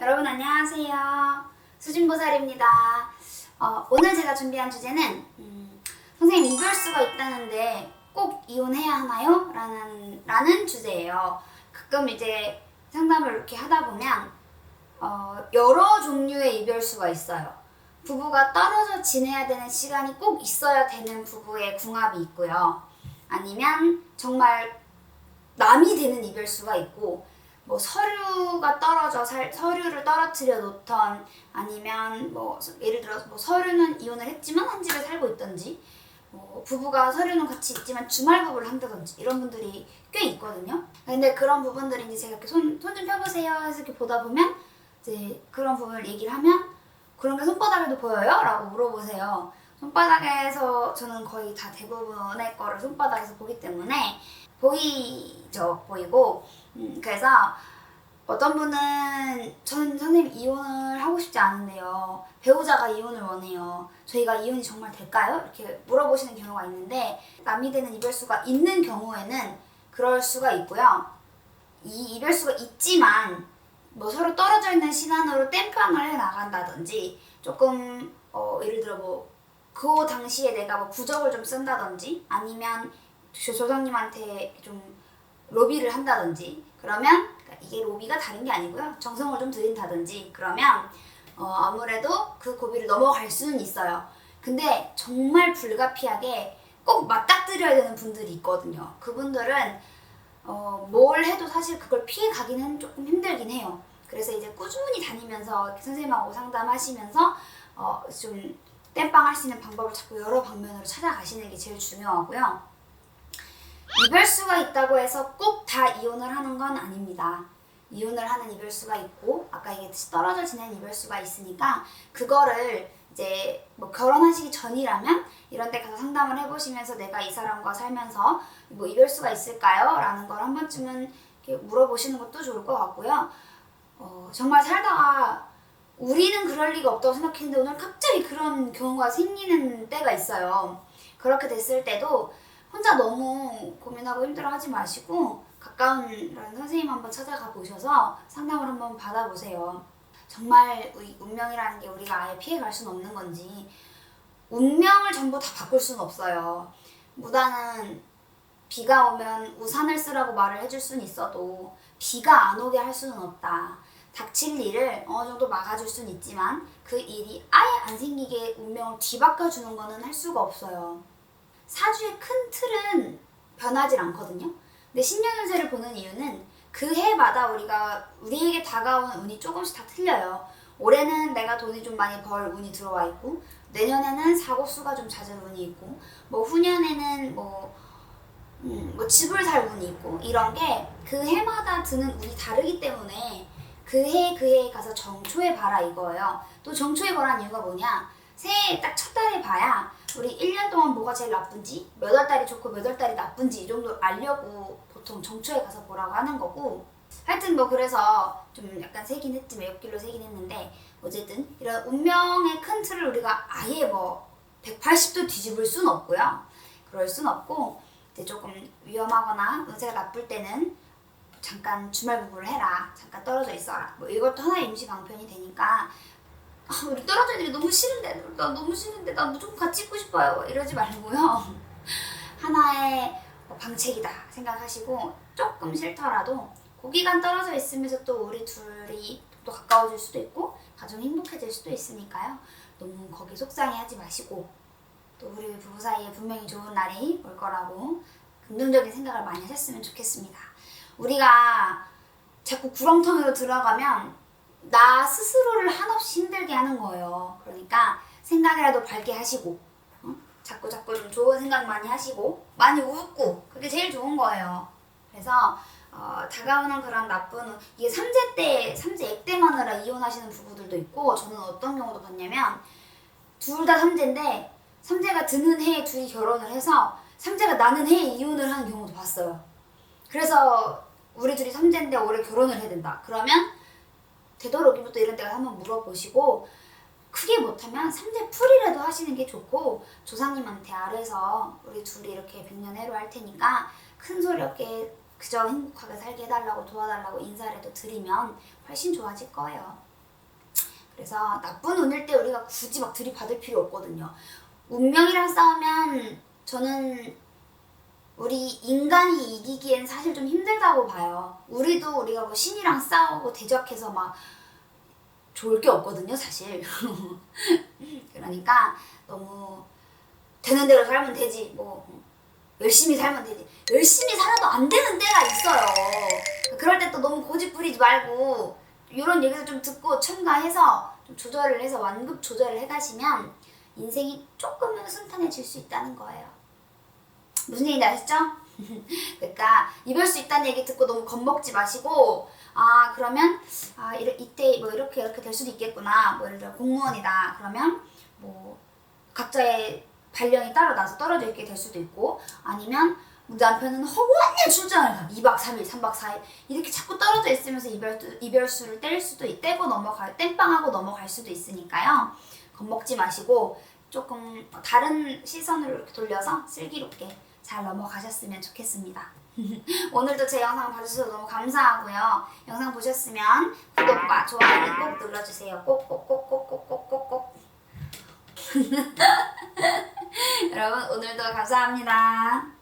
여러분 안녕하세요. 수진보살입니다. 어, 오늘 제가 준비한 주제는 음, 선생님 이별 수가 있다는데 꼭 이혼해야 하나요? 라는, 라는 주제예요. 가끔 이제 상담을 이렇게 하다 보면 어, 여러 종류의 이별 수가 있어요. 부부가 떨어져 지내야 되는 시간이 꼭 있어야 되는 부부의 궁합이 있고요. 아니면 정말 남이 되는 이별수가 있고 뭐 서류가 떨어져 살, 서류를 떨어뜨려 놓던 아니면 뭐 예를 들어서 뭐 서류는 이혼을 했지만 한 집에 살고 있던지 뭐 부부가 서류는 같이 있지만 주말 부부를 한다든지 이런 분들이 꽤 있거든요. 근데 그런 부분들이 이제 제가 이렇게 손 손 좀 펴보세요 해서 이렇게 보다 보면 이제 그런 부분을 얘기를 하면 그런 게 손바닥에도 보여요? 라고 물어보세요. 손바닥에서 저는 거의 다 대부분의 거를 손바닥에서 보기 때문에 보이죠? 보이고. 음, 그래서 어떤 분은 저는 선생님 이혼을 하고 싶지 않은데요. 배우자가 이혼을 원해요. 저희가 이혼이 정말 될까요? 이렇게 물어보시는 경우가 있는데 남이 되는 이별수가 있는 경우에는 그럴 수가 있고요. 이 이별수가 있지만 뭐 서로 떨어져 있는 시간으로 땜빵을 해 나간다든지 조금 어, 예를 들어 뭐 그 당시에 내가 뭐 부적을 좀 쓴다든지 아니면 조- 조상님한테 좀 로비를 한다든지 그러면 그러니까 이게 로비가 다른 게 아니고요. 정성을 좀 들인다든지 그러면 어, 아무래도 그 고비를 넘어갈 수는 있어요. 근데 정말 불가피하게 꼭 맞닥뜨려야 되는 분들이 있거든요. 그분들은 어, 뭘 해도 사실 그걸 피해 가기는 조금 힘들긴 해요. 그래서 이제 꾸준히 다니면서 선생님하고 상담하시면서 어, 좀 땜빵 할 수 있는 방법을 자꾸 여러 방면으로 찾아가시는 게 제일 중요하고요. 이별수가 있다고 해서 꼭 다 이혼을 하는 건 아닙니다. 이혼을 하는 이별수가 있고 아까 얘기했듯이 떨어져 지내는 이별수가 있으니까 그거를 이제 뭐 결혼하시기 전이라면 이런 데 가서 상담을 해보시면서 내가 이 사람과 살면서 뭐 이별수가 있을까요? 라는 걸 한 번쯤은 물어보시는 것도 좋을 것 같고요. 어, 정말 살다가 우리는 그럴 리가 없다고 생각했는데 오늘 갑자기 그런 경우가 생기는 때가 있어요. 그렇게 됐을 때도 혼자 너무 고민하고 힘들어하지 마시고 가까운 이런 선생님 한번 찾아가 보셔서 상담을 한번 받아보세요. 정말 이 운명이라는 게 우리가 아예 피해갈 수는 없는 건지 운명을 전부 다 바꿀 수는 없어요. 무당은 비가 오면 우산을 쓰라고 말을 해줄 수는 있어도 비가 안 오게 할 수는 없다. 닥칠 일을 어느 정도 막아줄 수는 있지만 그 일이 아예 안 생기게 운명을 뒤바꿔주는 거는 할 수가 없어요. 사주의 큰 틀은 변하지 않거든요. 근데 신년운세를 보는 이유는 그 해마다 우리가 우리에게 다가오는 운이 조금씩 다 틀려요. 올해는 내가 돈이 좀 많이 벌 운이 들어와 있고 내년에는 사고 수가 좀 잦은 운이 있고 뭐 후년에는 뭐 음, 뭐 집을 살 운이 있고 이런 게 그 해마다 드는 운이 다르기 때문에 그해 그 해에 가서 정초에 봐라 이거예요. 또 정초에 보라는 이유가 뭐냐? 새해 딱 첫 달에 봐야 우리 1년 동안 뭐가 제일 나쁜지 몇 월 달이 좋고 몇 월 달이 나쁜지 이 정도 알려고 보통 정초에 가서 보라고 하는 거고 하여튼 뭐 그래서 좀 약간 세긴 했지만 옆길로 세긴 했는데 어쨌든 이런 운명의 큰 틀을 우리가 아예 뭐 180도 뒤집을 순 없고요. 그럴 순 없고 이제 조금 위험하거나 운세가 나쁠 때는 잠깐 주말 부부를 해라. 잠깐 떨어져 있어라. 뭐 이것도 하나의 임시 방편이 되니까 아, 우리 떨어져 있는 게 너무 싫은데 나 너무 싫은데 나 무조건 같이 있고 싶어요. 이러지 말고요. 하나의 뭐 방책이다 생각하시고 조금 싫더라도 그 기간 떨어져 있으면서 또 우리 둘이 또 가까워질 수도 있고 가정 행복해질 수도 있으니까요. 너무 거기 속상해하지 마시고 또 우리 부부 사이에 분명히 좋은 날이 올 거라고 긍정적인 생각을 많이 하셨으면 좋겠습니다. 우리가 자꾸 구렁텅이로 들어가면 나 스스로를 한없이 힘들게 하는 거예요. 그러니까 생각이라도 밝게 하시고 어? 자꾸 자꾸 좀 좋은 생각 많이 하시고 많이 웃고 그게 제일 좋은 거예요. 그래서 어, 다가오는 그런 나쁜 운- 이게 삼재 때 삼재 액땜하느라 이혼하시는 부부들도 있고 저는 어떤 경우도 봤냐면 둘 다 삼재인데 삼재가 드는 해에 둘이 결혼을 해서 삼재가 나는 해에 이혼을 하는 경우도 봤어요. 그래서 우리 둘이 삼재인데 올해 결혼을 해야 된다. 그러면 되도록이부터 이런 데가 한번 물어보시고 크게 못하면 삼재 풀이라도 하시는 게 좋고 조상님한테 아래서 우리 둘이 이렇게 백년해로 할 테니까 큰 소리 없게 그저 행복하게 살게 해달라고 도와달라고 인사라도 드리면 훨씬 좋아질 거예요. 그래서 나쁜 운일 때 우리가 굳이 막 들이받을 필요 없거든요. 운명이랑 싸우면 저는 우리 인간이 이기기엔 사실 좀 힘들다고 봐요. 우리도 우리가 뭐 신이랑 싸우고 대적해서 막 좋을 게 없거든요, 사실. 그러니까 너무 되는 대로 살면 되지. 뭐 열심히 살면 되지. 열심히 살아도 안 되는 때가 있어요. 그럴 때 또 너무 고집 부리지 말고 이런 얘기도 좀 듣고 첨가해서 좀 조절을 해서 완급 조절을 해가시면 인생이 조금은 순탄해질 수 있다는 거예요. 무슨 얘기인지 아시죠? 그러니까 이별 수 있다는 얘기 듣고 너무 겁먹지 마시고 아 그러면 아 이래, 이때 뭐 이렇게 이렇게 될 수도 있겠구나. 뭐 예를 들어 공무원이다. 그러면 뭐 각자의 발령이 따로 나서 떨어져 있게 될 수도 있고 아니면 뭐 남편은 허구한 출장을 가. 2박 3일 3박 4일. 이렇게 자꾸 떨어져 있으면서 이별, 이별수를 뗄 수도 있, 떼고 넘어갈 땜빵하고 넘어갈 수도 있으니까요. 겁먹지 마시고 조금 다른 시선으로 돌려서 슬기롭게 잘 넘어가셨으면 좋겠습니다. 오늘도 제 영상 봐주셔서 너무 감사하고요. 영상 보셨으면 구독과 좋아요 꼭 눌러주세요. 꼭꼭꼭꼭꼭꼭꼭꼭. 여러분 오늘도 감사합니다.